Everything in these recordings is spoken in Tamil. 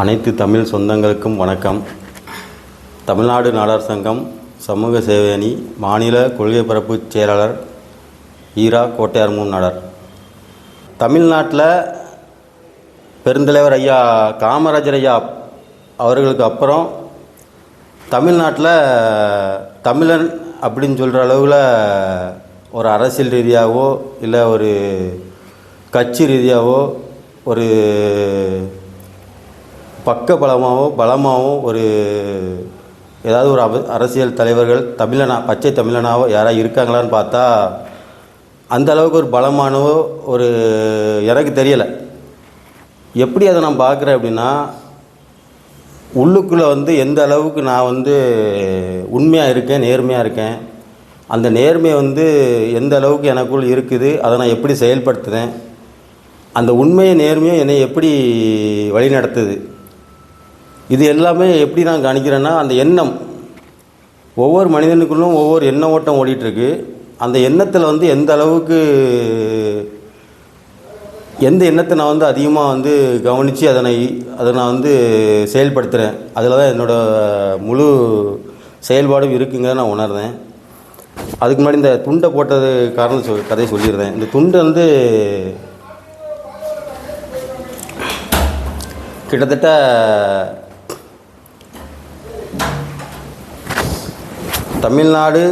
அனைத்து தமிழ் சொந்தங்களுக்கும் வணக்கம். தமிழ்நாடு நாடார் சங்கம் சமூக சேவை அணி மாநில கொள்கை பரப்பு செயலாளர் ஈரா கோட்டையார்மூன் நாடார். தமிழ்நாட்டில் பெருந்தலைவர் ஐயா காமராஜர் ஐயா அவர்களுக்கு அப்புறம் தமிழ்நாட்டில் தமிழன் அப்படின்னு சொல்கிற அளவில் ஒரு அரசியல் ரீதியாகவோ இல்லை ஒரு கட்சி ரீதியாகவோ ஒரு பக்க பலமாகவோ பலமாகவோ ஒரு ஏதாவது ஒரு அரசியல் தலைவர்கள் தமிழனா பச்சை தமிழனாவோ யாராவது இருக்காங்களான்னு பார்த்தா அந்த அளவுக்கு ஒரு பலமானவோ ஒரு எனக்கு தெரியலை. எப்படி அதை நான் பார்க்குறேன் அப்படின்னா உள்ளுக்குள்ளே வந்து எந்த அளவுக்கு நான் வந்து உண்மையாக இருக்கேன் நேர்மையாக இருக்கேன் அந்த நேர்மை வந்து எந்த அளவுக்கு எனக்குள் இருக்குது அதை நான் எப்படி செயல்படுத்துகிறேன் அந்த உண்மையை நேர்மையும் என்னை எப்படி வழிநடத்துது இது எல்லாமே எப்படி நான் கணிக்கிறேன்னா அந்த எண்ணம். ஒவ்வொரு மனிதனுக்குள்ளும் ஒவ்வொரு எண்ண ஓட்டம் ஓடிட்டுருக்கு. அந்த எண்ணத்தில் வந்து எந்த அளவுக்கு எந்த எண்ணத்தை நான் வந்து அதிகமாக வந்து கவனித்து அதனை அதை நான் வந்து செயல்படுத்துகிறேன் அதில் தான் என்னோடய முழு செயல்பாடும் இருக்குங்கிறத நான் உணர்ந்தேன். அதுக்கு முன்னாடி இந்த துண்டை போட்டது காரணம் சொல் கதையை சொல்லியிருந்தேன். இந்த துண்டு வந்து கிட்டத்தட்ட தமிழ்நாடு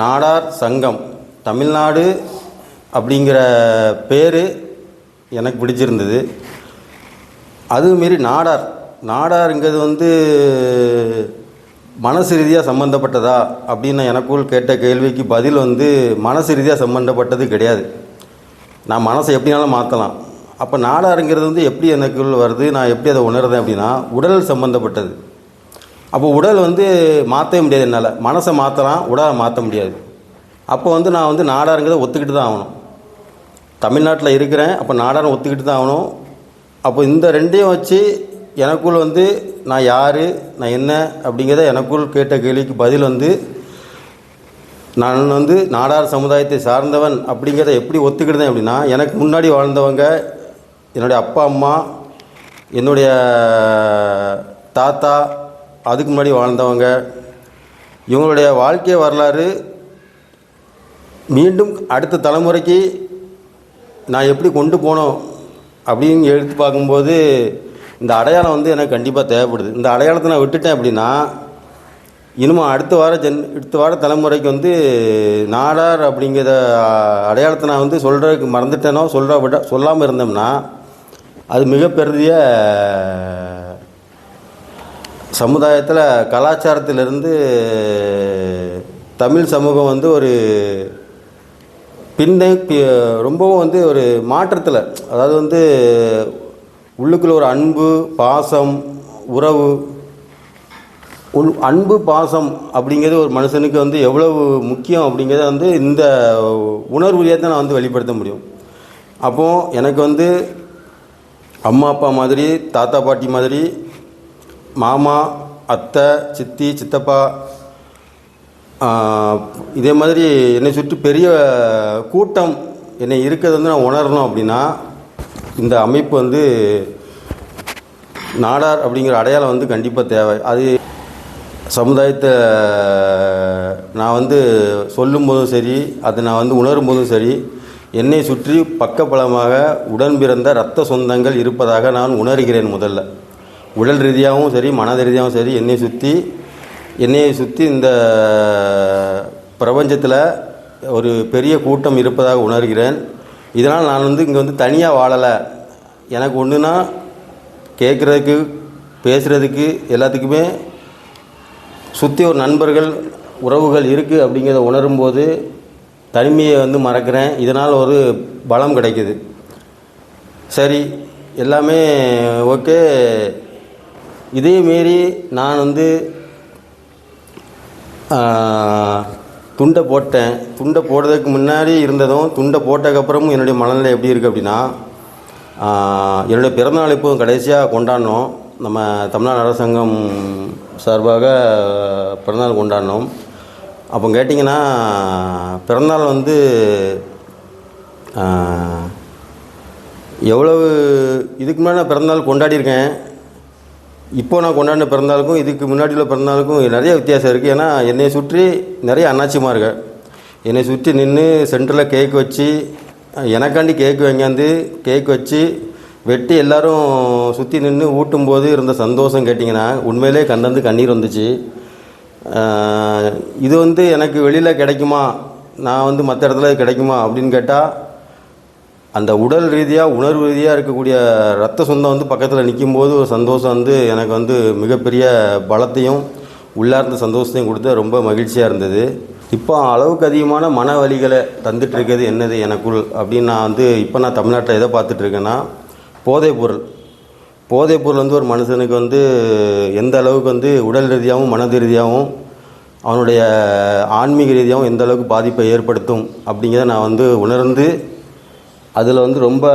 நாடார் சங்கம். தமிழ்நாடு அப்படிங்கிற பேர் எனக்கு பிடிச்சிருந்தது. அதுமாரி நாடார். நாடாருங்கிறது வந்து மனசு ரீதியாக சம்மந்தப்பட்டதா அப்படின்னு எனக்குள் கேட்ட கேள்விக்கு பதில் வந்து மனசு ரீதியாக சம்மந்தப்பட்டது கிடையாது. நான் மனசை எப்படினாலும் மாற்றலாம் அப்போ நாடாருங்கிறது வந்து எப்படி எனக்குள் வருது? நான் எப்படி அதை உணர்றேன் அப்படின்னா உடல் சம்மந்தப்பட்டது அப்போ உடல் வந்து மாற்றவே முடியாது என்னால். மனசை மாற்றலாம் உடலை மாற்ற முடியாது. அப்போ வந்து நான் வந்து நாடாருங்கிறத ஒத்துக்கிட்டு தான் ஆகணும். தமிழ்நாட்டில் இருக்கிறேன் அப்போ நாடாரம் ஒத்துக்கிட்டு தான் ஆகணும். அப்போ இந்த ரெண்டையும் வச்சு எனக்குள் வந்து நான் யார் நான் என்ன அப்படிங்கிறத எனக்குள் கேட்ட கேள்விக்கு பதில் வந்து நான் வந்து நாடார் சமுதாயத்தை சார்ந்தவன் அப்படிங்கிறத எப்படி ஒத்துக்கிட்டேன் அப்படின்னா எனக்கு முன்னாடி வாழ்ந்தவங்க என்னுடைய அப்பா அம்மா என்னுடைய தாத்தா அதுக்கு முன்னாடி வாழ்ந்தவங்க. இவங்களுடைய வாழ்க்கை வரலாறு மீண்டும் அடுத்த தலைமுறைக்கு நான் எப்படி கொண்டு போனோம் அப்படின்னு எடுத்து பார்க்கும்போது இந்த அடையாளம் வந்து எனக்கு கண்டிப்பாக தேவைப்படுது. இந்த அடையாளத்தை நான் விட்டுட்டேன் அப்படின்னா இனிமே அடுத்த வார ஜென் அடுத்த வார தலைமுறைக்கு வந்து நாடார் அப்படிங்கிற அடையாளத்தை நான் வந்து சொல்கிறதுக்கு மறந்துட்டேனோ சொல்கிற விட சொல்லாமல் இருந்தோம்னா அது மிகப்பெரிய சமுதாயத்தில் கலாச்சாரத்திலிருந்து தமிழ் சமூகம் வந்து ஒரு பின்ன பி- ரொம்பவும் வந்து ஒரு மாற்றத்தில். அதாவது வந்து உள்ளுக்குள்ள ஒரு அன்பு பாசம் உறவு உள் அன்பு பாசம் அப்படிங்கிறது ஒரு மனுஷனுக்கு வந்து எவ்வளவு முக்கியம் அப்படிங்கிறத வந்து இந்த உணர்வு தான் நான் வந்து வெளிப்படுத்த முடியும். அப்போது எனக்கு வந்து அம்மா அப்பா மாதிரி தாத்தா பாட்டி மாதிரி மாமா அத்தை சித்தி சித்தப்பா இதே மாதிரி என்னை சுற்றி பெரிய கூட்டம் என்னை இருக்கிறது வந்து நான் உணரணும் அப்படின்னா இந்த அமைப்பு வந்து நாடார் அப்படிங்கிற அடையாளம் வந்து கண்டிப்பாக தேவை. அது சமுதாயத்தை நான் வந்து சொல்லும் போதும் சரி அதை நான் வந்து உணரும் போதும் சரி என்னை சுற்றி பக்கபலமாக உடன் பிறந்த இரத்த சொந்தங்கள் இருப்பதாக நான் உணர்கிறேன் முதல்ல. உடல் ரீதியாகவும் சரி மன ரீதியாகவும் சரி என்னை சுற்றி என்னையை சுற்றி இந்த பிரபஞ்சத்தில் ஒரு பெரிய கூட்டம் இருப்பதாக உணர்கிறேன். இதனால் நான் வந்து இங்கே வந்து தனியாக வாழலை. எனக்கு ஒன்றுனா கேட்குறதுக்கு பேசுகிறதுக்கு எல்லாத்துக்குமே சுற்றி ஒரு நண்பர்கள் உறவுகள் இருக்குது அப்படிங்கிறத உணரும்போது தனிமையை வந்து மறக்கிறேன். இதனால் ஒரு பலம் கிடைக்குது. சரி எல்லாமே ஓகே. இதே மீறி நான் வந்து துண்டை போட்டேன். துண்டை போடுறதுக்கு முன்னாடி இருந்ததும் துண்டை போட்டதுக்கப்புறமும் என்னுடைய மனநிலை எப்படி இருக்குது அப்படின்னா என்னுடைய பிறந்தநாள் இப்போ கடைசியாக கொண்டாடினோம் நம்ம தமிழ்நாடு அரசாங்கம் சார்பாக பிறந்தநாள் கொண்டாடினோம் அப்போ கேட்டிங்கன்னா பிறந்தநாள் வந்து எவ்வளவு இதுக்கு முன்னாடி நான் பிறந்தநாள் கொண்டாடியிருக்கேன். இப்போ நான் கொண்டாடின பிறந்தாளுக்கும் இதுக்கு முன்னாடி உள்ள பிறந்தாளுக்கும் நிறைய வித்தியாசம் இருக்குது ஏன்னா என்னை சுற்றி நிறைய அண்ணாச்சிமாருங்க என்னை சுற்றி நின்று சென்டரில் கேக் வச்சு எனக்காண்டி கேக் வாங்கியாந்து கேக் வச்சு வெட்டி எல்லாரும் சுற்றி நின்று ஊட்டும் போது இருந்த சந்தோஷம் கேட்டிங்கன்னா உண்மையிலே கண்டந்து கண்ணீர் வந்துச்சு. இது வந்து எனக்கு வெளியில் கிடைக்குமா? நான் வந்து மற்ற இடத்துல கிடைக்குமா? அப்படின்னு கேட்டால் அந்த உடல் ரீதியாக உணர்வு ரீதியாக இருக்கக்கூடிய ரத்த சொந்தம் வந்து பக்கத்தில் நிற்கும்போது ஒரு சந்தோஷம் வந்து எனக்கு வந்து மிகப்பெரிய பலத்தையும் உள்ளார்ந்த சந்தோஷத்தையும் கொடுத்து ரொம்ப மகிழ்ச்சியாக இருந்தது. இப்போ அளவுக்கு அதிகமான மன வலிகளை தந்துட்டுருக்கிறது என்னது எனக்குள் அப்படின்னு நான் வந்து இப்போ நான் தமிழ்நாட்டில் எதை பார்த்துட்ருக்கேன்னா போதைப்பொருள் போதைப் பொருள். போதைப் பொருள் வந்து ஒரு மனுஷனுக்கு வந்து எந்த அளவுக்கு வந்து உடல் ரீதியாகவும் மனது ரீதியாகவும் அவனுடைய ஆன்மீக ரீதியாகவும் எந்த அளவுக்கு பாதிப்பை ஏற்படுத்தும் அப்படிங்கிறத நான் வந்து உணர்ந்து அதில் வந்து ரொம்ப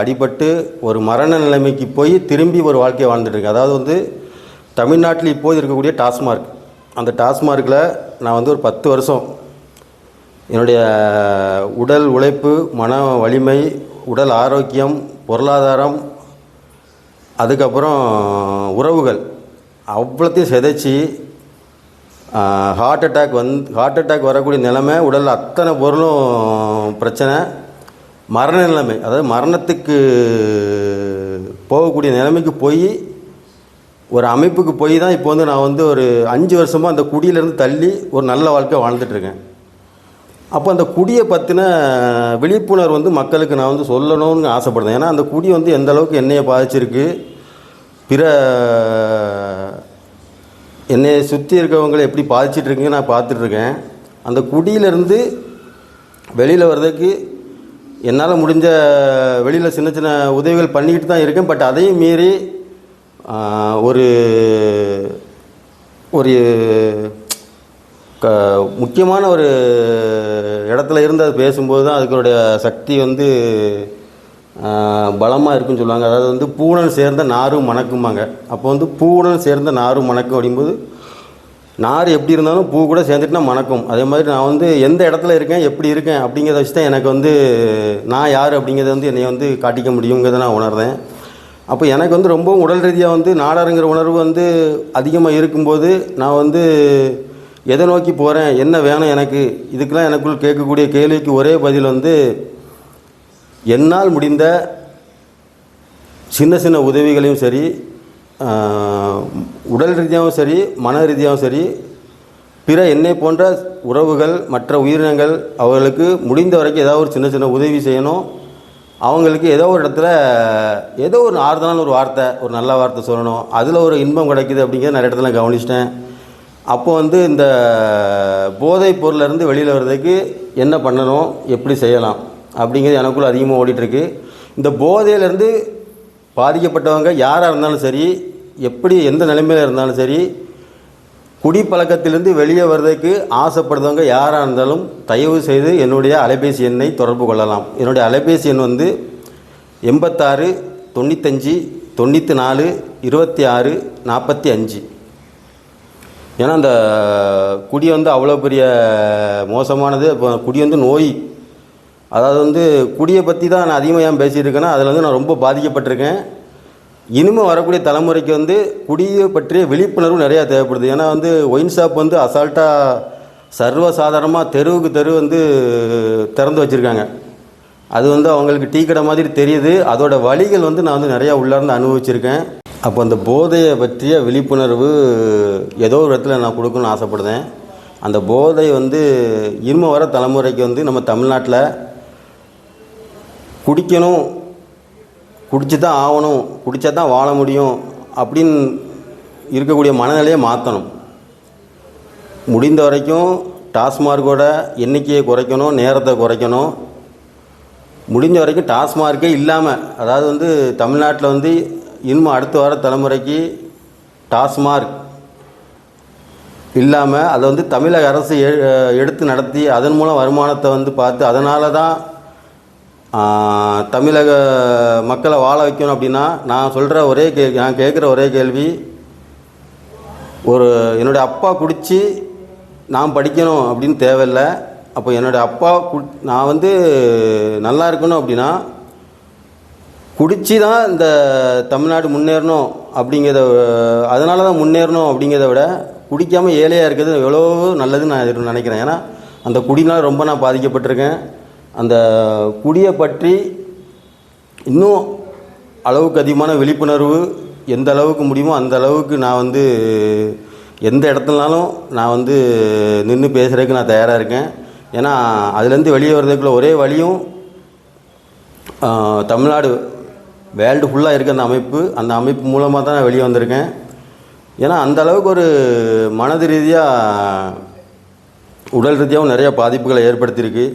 அடிபட்டு ஒரு மரண நிலைமைக்கு போய் திரும்பி ஒரு வாழ்க்கையை வாழ்ந்துட்டுருக்கு. அதாவது வந்து தமிழ்நாட்டில் இப்போது இருக்கக்கூடிய டாஸ்மார்க். அந்த டாஸ்மார்க்கில் நான் வந்து ஒரு பத்து வருஷம் என்னுடைய உடல் உழைப்பு மன வலிமை உடல் ஆரோக்கியம் பொருளாதாரம் அதுக்கப்புறம் உறவுகள் அவ்வளோத்தையும் சிதைச்சி ஹார்ட் அட்டாக் வந்து ஹார்ட் அட்டாக் வரக்கூடிய நிலைமை உடல் அத்தனை பொருளும் பிரச்சனை. மரண நிலைமை அதாவது மரணத்துக்கு போகக்கூடிய நிலைமைக்கு போய் ஒரு அமைப்புக்கு போய் தான் இப்போ வந்து நான் வந்து ஒரு அஞ்சு வருஷமாக அந்த குடியிலேருந்து தள்ளி ஒரு நல்ல வாழ்க்கை வாழ்ந்துட்டுருக்கேன். அப்போ அந்த குடியை பற்றின விழிப்புணர்வு வந்து மக்களுக்கு நான் வந்து சொல்லணும்னு ஆசைப்படுறேன். ஏன்னா அந்த குடி வந்து எந்த அளவுக்கு என்னையை பாதிச்சிருக்கு பிற என்னையை சுற்றி இருக்கவங்களை எப்படி பாதிச்சிட்டுருக்குன்னு நான் பார்த்துட்ருக்கேன் அந்த குடியிலேருந்து வெளியில் வர்றதுக்கு என்னால் முடிஞ்ச வெளியில் சின்ன சின்ன உதவிகள் பண்ணிக்கிட்டு தான் இருக்கேன். பட் அதையும் மீறி ஒரு ஒரு க முக்கியமான ஒரு இடத்துல இருந்து அது பேசும்போது தான் அதுக்குடைய சக்தி வந்து பலமாக இருக்குன்னு சொல்லுவாங்க. அதாவது வந்து பூனல் சேர்ந்த நாரும் மணக்குமாங்க அப்போ வந்து பூனல் சேர்ந்த நாரும் மணக்கும் அப்படிங்கும்போது நார் எப்படி இருந்தாலும் பூ கூட சேர்ந்துட்டுனா மணக்கும். அதே மாதிரி நான் வந்து எந்த இடத்துல இருக்கேன் எப்படி இருக்கேன் அப்படிங்கிறத வச்சு தான் எனக்கு வந்து நான் யார் அப்படிங்கிறத வந்து என்னை வந்து காட்டிக்க முடியுங்கிறத நான் உணர்ந்தேன் அப்போ எனக்கு வந்து ரொம்பவும் உடல் ரீதியாக வந்து நாடாருங்கிற உணர்வு வந்து அதிகமாக இருக்கும்போது நான் வந்து எதை நோக்கி போகிறேன் என்ன வேணும் எனக்கு? இதுக்கெல்லாம் எனக்குள் கேட்கக்கூடிய கேள்விக்கு ஒரே பதில் வந்து என்னால் முடிந்த சின்ன சின்ன உதவிகளையும் சரி உடல் ரீதியாகவும் சரி மன ரீதியாகவும் சரி பிற என்னை போன்ற உறவுகள் மற்ற உயிரினங்கள் அவர்களுக்கு முடிந்த வரைக்கும் ஏதாவது ஒரு சின்ன சின்ன உதவி செய்யணும். அவங்களுக்கு ஏதோ ஒரு இடத்துல ஏதோ ஒரு ஆறுதலான ஒரு வார்த்தை ஒரு நல்ல வார்த்தை சொல்லணும். அதில் ஒரு இன்பம் கிடைக்குது அப்படிங்கிறத நிறைய இடத்துல கவனிச்சிட்டேன். அப்போது வந்து இந்த போதைப் பொருளிலேருந்து வெளியில் வர்றதுக்கு என்ன பண்ணணும் எப்படி செய்யலாம் அப்படிங்கிறது எனக்குள்ளே அதிகமாக ஓடிட்டுருக்கு இந்த போதையிலேருந்து பாதிக்கப்பட்டவங்க யாராக இருந்தாலும் சரி எப்படி எந்த நிலைமையில் இருந்தாலும் சரி குடிப்பழக்கத்திலிருந்து வெளியே வர்றதுக்கு ஆசைப்படுறவங்க யாராக இருந்தாலும் தயவு செய்து என்னுடைய அலைபேசி எண்ணை தொடர்பு கொள்ளலாம். என்னுடைய அலைபேசி எண் வந்து எண்பத்தாறு தொண்ணூத்தஞ்சு தொண்ணூற்றி நாலு இருபத்தி ஆறு நாற்பத்தி அஞ்சு ஏன்னா அந்த குடி வந்து அவ்வளோ பெரிய மோசமானது. இப்போ குடி வந்து நோய். அதாவது வந்து குடியை பற்றி தான் நான் அதிகமாக ஏன் பேசிகிட்டு இருக்கேன்னா அதில் வந்து நான் ரொம்ப பாதிக்கப்பட்டிருக்கேன். இனிமேல் வரக்கூடிய தலைமுறைக்கு வந்து குடியை பற்றிய விழிப்புணர்வு நிறையா தேவைப்படுது. ஏன்னா வந்து ஒயின் ஷாப் வந்து அசால்ட்டாக சர்வசாதாரணமாக தெருவுக்கு தெரு வந்து திறந்து வச்சுருக்காங்க. அது வந்து அவங்களுக்கு டீ கடை மாதிரி தெரியுது. அதோட வழிகள் வந்து நான் வந்து நிறையா உள்ளார்ந்து அனுபவிச்சிருக்கேன். அப்போ அந்த போதையை பற்றிய விழிப்புணர்வு ஏதோ ஒரு இடத்துல நான் கொடுக்கணும்னு ஆசைப்படுறேன். அந்த போதை வந்து இனிமே வர தலைமுறைக்கு வந்து நம்ம தமிழ்நாட்டில் குடிக்கணும் குடிச்சு தான் ஆகணும் குடித்தா தான் வாழ முடியும் அப்படின்னு இருக்கக்கூடிய மனநிலையை மாற்றணும் முடிந்த வரைக்கும் டாஸ்மார்க்கோட எண்ணிக்கையை குறைக்கணும் நேரத்தை குறைக்கணும். முடிஞ்ச வரைக்கும் டாஸ்மார்க்கே இல்லாமல் அதாவது வந்து தமிழ்நாட்டில் வந்து இன்னும் அடுத்த வர தலைமுறைக்கு டாஸ்மார்க் இல்லாமல் அதை வந்து தமிழக அரசு எ எடுத்து நடத்தி அதன் மூலம் வருமானத்தை வந்து பார்த்து அதனால தான் தமிழக மக்களை வாழ வைக்கணும் அப்படின்னா நான் சொல்கிற ஒரே கே நான் கேட்குற ஒரே கேள்வி ஒரு என்னுடைய அப்பா குடித்து நான் படிக்கணும் அப்படின்னு தேவையில்லை. அப்போ என்னுடைய அப்பா கு நான் வந்து நல்லா இருக்கணும் அப்படின்னா குடித்து தான் இந்த தமிழ்நாடு முன்னேறணும் அப்படிங்கிறத அதனால தான் முன்னேறணும் அப்படிங்கிறத விட குடிக்காமல் ஏழையாக இருக்கிறது எவ்வளோ நல்லதுன்னு நான் நினைக்கிறேன். ஏன்னா அந்த குடினால் ரொம்ப நான் பாதிக்கப்பட்டிருக்கேன். அந்த குடியை பற்றி இன்னும் அளவுக்கு அதிகமான விழிப்புணர்வு எந்த அளவுக்கு முடியுமோ அந்த அளவுக்கு நான் வந்து எந்த இடத்துலனாலும் நான் வந்து நின்று பேசுகிறதுக்கு நான் தயாராக இருக்கேன். ஏன்னா அதுலேருந்து வெளியே வர்றதுக்குள்ள ஒரே வழியும் தமிழ்நாடு வேர்ல்டு ஃபுல்லாக இருக்க அந்த அமைப்பு அந்த அமைப்பு மூலமாக தான் நான் வெளியே வந்திருக்கேன். ஏன்னா அந்த அளவுக்கு ஒரு மனது ரீதியாக உடல் ரீதியாகவும் நிறைய பாதிப்புகளை ஏற்படுத்தியிருக்கு.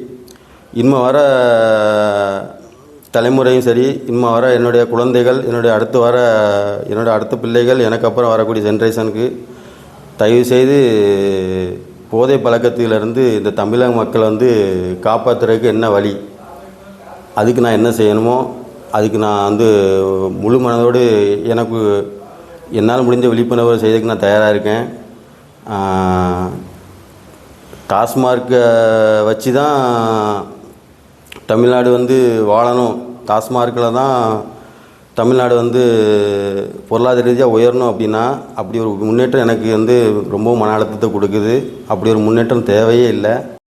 இன்னும் வர தலைமுறையும் சரி இன்னும் வர என்னுடைய குழந்தைகள் என்னுடைய அடுத்து வர என்னுடைய அடுத்த பிள்ளைகள் எனக்கு அப்புறம் வரக்கூடிய ஜென்ரேஷனுக்கு தயவு செய்து போதை பழக்கத்திலிருந்து இந்த தமிழக மக்களை வந்து காப்பாற்றுறதுக்கு என்ன வழி? அதுக்கு நான் என்ன செய்யணுமோ அதுக்கு நான் வந்து முழு மனதோடு எனக்கு என்னால் முடிஞ்ச விழிப்புணர்வு செய்யறதுக்கு நான் தயாராக இருக்கேன். டாஸ்மார்க்கை வச்சு தான் தமிழ்நாடு வந்து வாழணும். டாஸ்மார்க்கில் தான் தமிழ்நாடு வந்து பொருளாதார ரீதியாக உயரணும் அப்படின்னா அப்படி ஒரு முன்னேற்றம் எனக்கு வந்து ரொம்பவும் மன அழுத்தத்தை கொடுக்குது. அப்படி ஒரு முன்னேற்றம் தேவையே இல்லை.